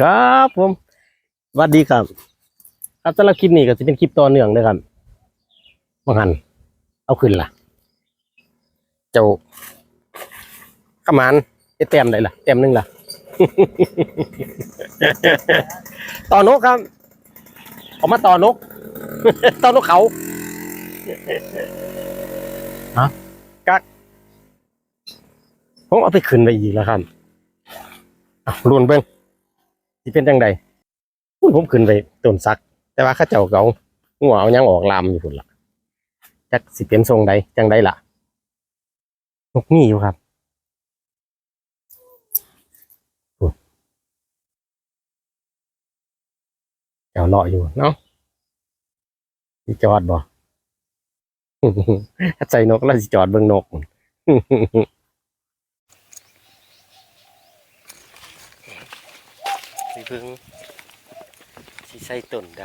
ครับผมสวัสดีครับ ครับสำหรับคลิปนี้ก็จะเป็นคลิปต่อเนื่องเลยครับว่าหัน เอาขึ้นล่ะ เจ้าขมานไอ้แต้มได้ล่ะแต้มหนึงล่ะ ต่อนกครับ ออกมาต่อนก ต่อนกเขาฮะกักผมเอาไปขึ้นไปอีกแล้วครับอะรุนเบิ้ง ที่เป็นจังใดอุ้ยผมขึ้นไปต้นซัก แต่ว่าข้าเจ้าเกาหัวเอายังออกลามอยู่พุ่นละจักสิเป็นทรงใดจังใดล่ะนกนี่อยู่ครับเจ้าเลาะอยู่เนาะสิจอดบ่ใส่นกแล้วสิจอดเบิ่งนก เบิ่งสิใส่ต้นใด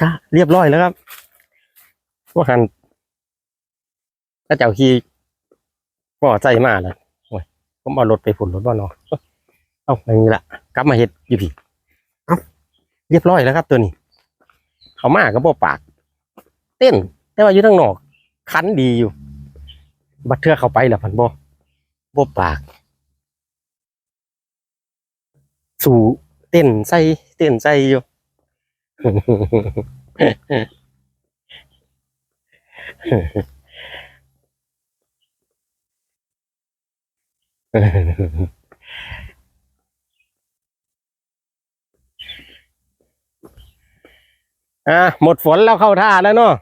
ก็เรียบร้อยแล้วครับว่าหันถ้าเจ้าขี่ก็ใจมาแล้วโอ้ยผมเอารถไปผุนรถบ่เนอเอาอย่างนี้ละกลับมาเฮ็ดอยู่พี่เอาเรียบร้อยแล้วครับ ตัวนี้ เขามาก็บ่ปาก เต้น แต่ว่าอยู่ทางนอก คันดีอยู่ บัดเทือเข้าไปแล้วพันบ่บ่ปาก สู่เต้นใส่เต้นใส่อยู่ อะหมดฝนแล้วเข้าท่าแล้วเนาะ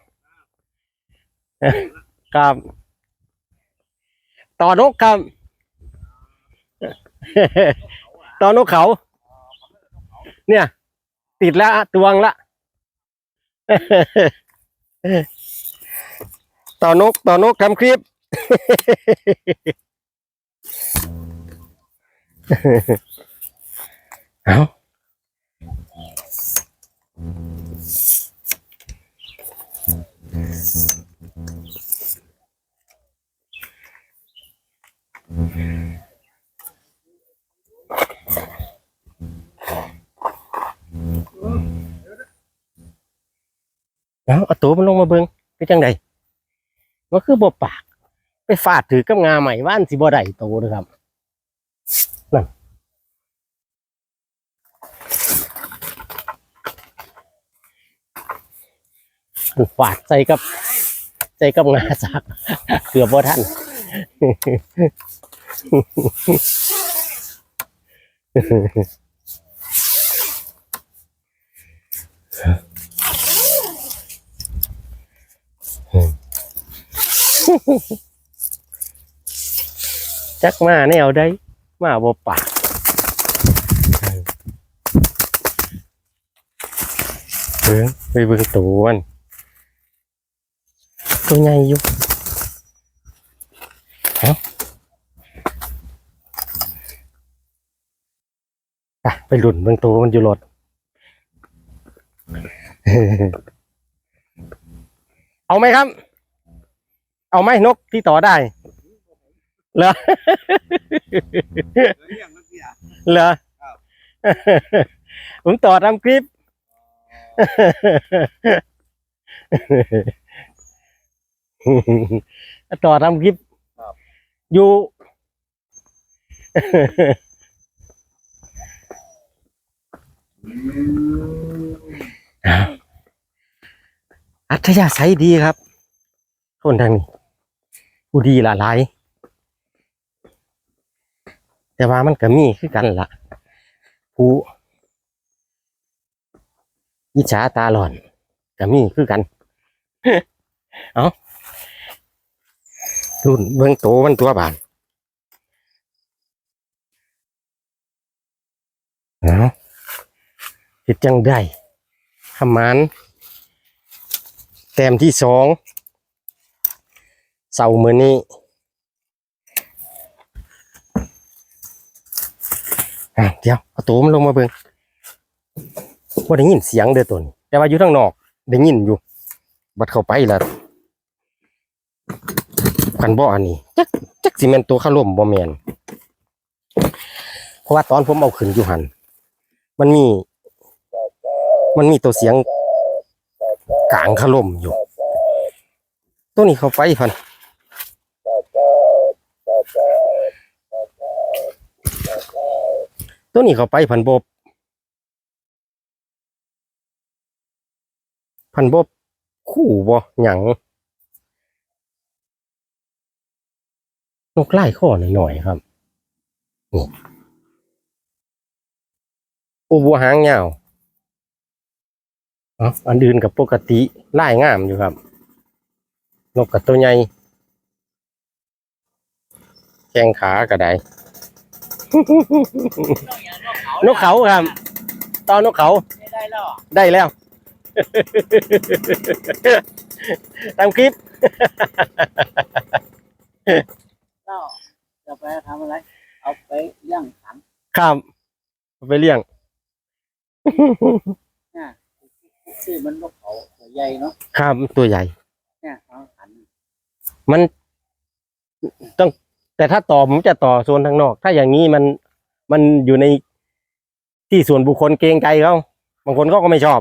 ครับ ต่อนกครับ ต่อนกเขา เนี่ย ติดแล้วอะตวงละต่อนกต่อนกทำคลิปเอา เอาเอาตัวมันลงมาเบิงเป็นจังไดว่าคือบ่ปาก ไปฟาดถือกับงาใหม่ว่านสิบ่ได้โตเด้อครับนั่นฟาดใส่กับใส่กับงาสักเกือบบ่ทัน จักมาแนวได้มาบ่ปากเบิ่งไปเบิ่งตัวมันตัวใหญ่อยู่เอ้าอะไปหลุนเบิ่งตัวมันอยู่รถเอาไหมครับ เอาไหมนกที่ต่อได้ เหรอเรื่องนักเสียเหรอ ครับ ผมต่อทำคลิป ต่อทำคลิปอยู่ อัธยาศัยดีครับ คนทางนี้ ผู้ดีหลายแต่ว่ามันก็มีคือกันละผู้อิจฉาตาหลอนก็มีคือกัน เอารุ่นเบื้องโตมันตัวบานเอาผิดจังได้ขมานแต้มที่สอง เสาร์มือนี้เดี๋ยวเอาตัวมันลงมาเบิ่งว่าได้ยินเสียงเด้อตัวนี้แต่ว่าอยู่ทางนอกได้ยินอยู่ บัดเข้าไปแล้วกันบ่อันนี้จักจักสิแม่นตัวข้าล่มบ่แม่นเพราะว่าตอนผมเอาขึ้นอยู่หันมันมี มันมีตัวเสียงกลางขล่มอยู่ ตัวนี้เข้าไปพัน ตัวนี้เขาไปพันบบพันบบคู่บ่หยังนกไล่ข้อหน่อยๆครับอูบัวหางยาวอันอื่นกับปกติไล่งามอยู่ครับ นกกับตัวใหญ่แข้งขาก็ได้ นกเขาครับตอนนกเขา ไม่ได้แล้วได้แล้ว ตามคลิปแล้วจะไปทำอะไร เอาไปย่างขังครับเอาไปเลี้ยงที่มันนกเขาตัวใหญ่เนาะครับตัวใหญ่ เนี่ยเขาหันมันต้อง แต่ถ้าต่อผมจะต่อโซนทางนอก ถ้าอย่างนี้มันมันอยู่ใน ที่ส่วนบุคคลเกรงใจเขาบางคนเขาก็ไม่ชอบ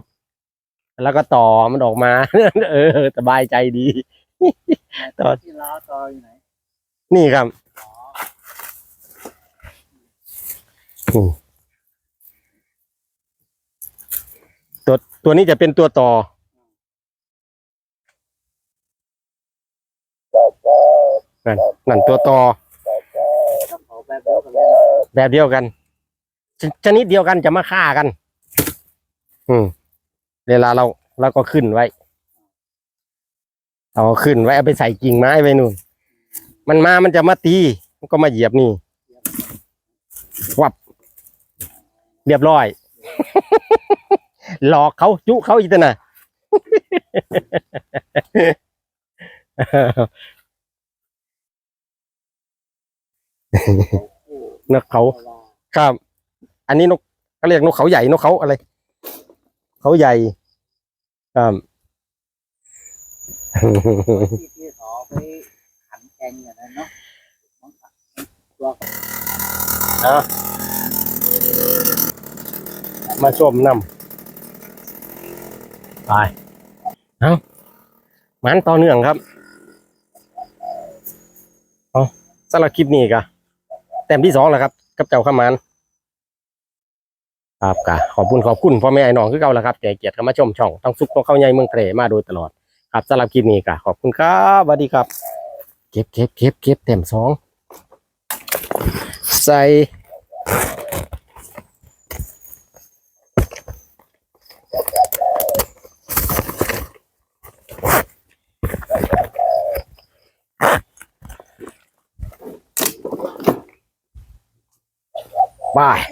แล้วก็ต่อมันออกมา เออสบายใจดีต่อที่ล้าวต่ออยู่ไหนนี่ครับอืมตัวตัวนี้จะเป็นตัวต่อนั่นนั่นตัวต่อนกเขาแบบเดียวกัน ชชนิดเดียวกันจะมาฆ่ากัน อืม เวลาเราเราก็ขึ้นไว้เอาขึ้นไว้เอาไปใส่กิ่งไม้ไว้นู่น มันมา มันจะมาตี มันก็มาเหยียบนี่วับ เรียบร้อย หลอกเขาจุเขาอีกนะนักเขา ครับ อันนี้นกเขาเรียกนกเขาใหญ่นกเขาอะไร เขาใหญ่ครับที่ที่เขาไปขันแกงอย่างนั้นเนาะมันตัวเขามาชมนำไปเอามันต่อเนื่องครับเอาสำหรับคลิปนี้กะแต้มที่สองแล้วครับ กับเจ้าข้ามาน ครับกะขอบคุณขอบคุณพ่อแม่ไอ้น้องคือเก่าแล้วครับใจเกียรติมาชมช่องต้องซุกต้องเข้าใหญ่เมืองเตรมาโดยตลอด ครับสำหรับคลิปนี้กะขอบคุณครับสวัสดีครับ เก็บเก็บเก็บเก็บแต้มสองใส่บาย